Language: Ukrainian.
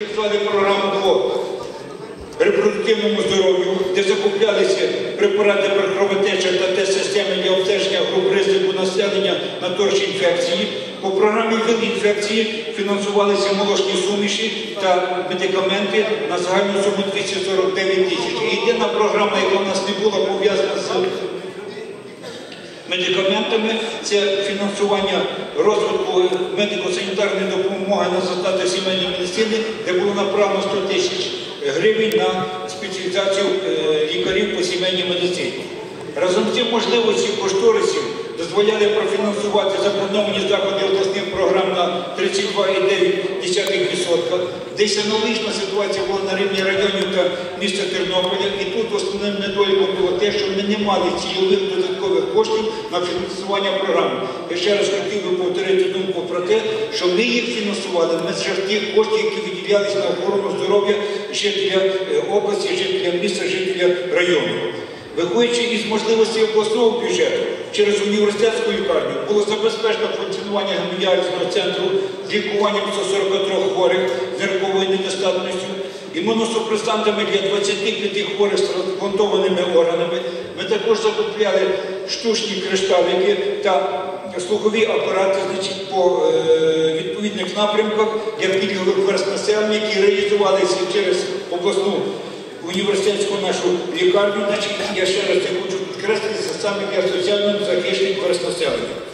Реалізували програму по репродуктивному здоров'ю, де закуплялися препарати при кровотечах та тест-системи для обстеження груп ризику населення на торч інфекції. По програмі ВІЛ-інфекції фінансувалися молочні суміші та медикаменти на загальну суму 249 тисяч. Єдина програма, яка в нас не була пов'язана з медикаментами, це фінансування розвитку медико-санітарної допомоги на засадах сімейної медицини, де було направлено 100 тисяч гривень на спеціалізацію е, лікарів по сімейній медицині. Разом з тим можливості кошторисів дозволяли профінансувати заплановані заходи обласних програм на 32,9%. Десь аналогічна ситуація була на рівні районів та міста Тернополя. І тут основним недоліком було те, що ми не мали цільових додаткових коштів на фінансування програм. Я ще раз хотів би повторити думку про те, що ми їх фінансували на тих коштів, які виділялися на охорону здоров'я жителя е, області, жителя міста, жителя району. Виходячи із можливості обласного бюджету через університетську лікарню було забезпечено функціонування гемодіалізного центру з лікуванням 143 хворих з нирковою недостатністю, імуносупресантами для 25 хворих з трансплантованими органами. Ми також закупляли штучні кришталики та слухові апарати значить, по е, відповідних напрямках для пільгових верст населення, які реалізувалися через обласну університетську нашу лікарню, значить, я ще раз це хочу підкреслити, це саме для соціально захищених верст населення.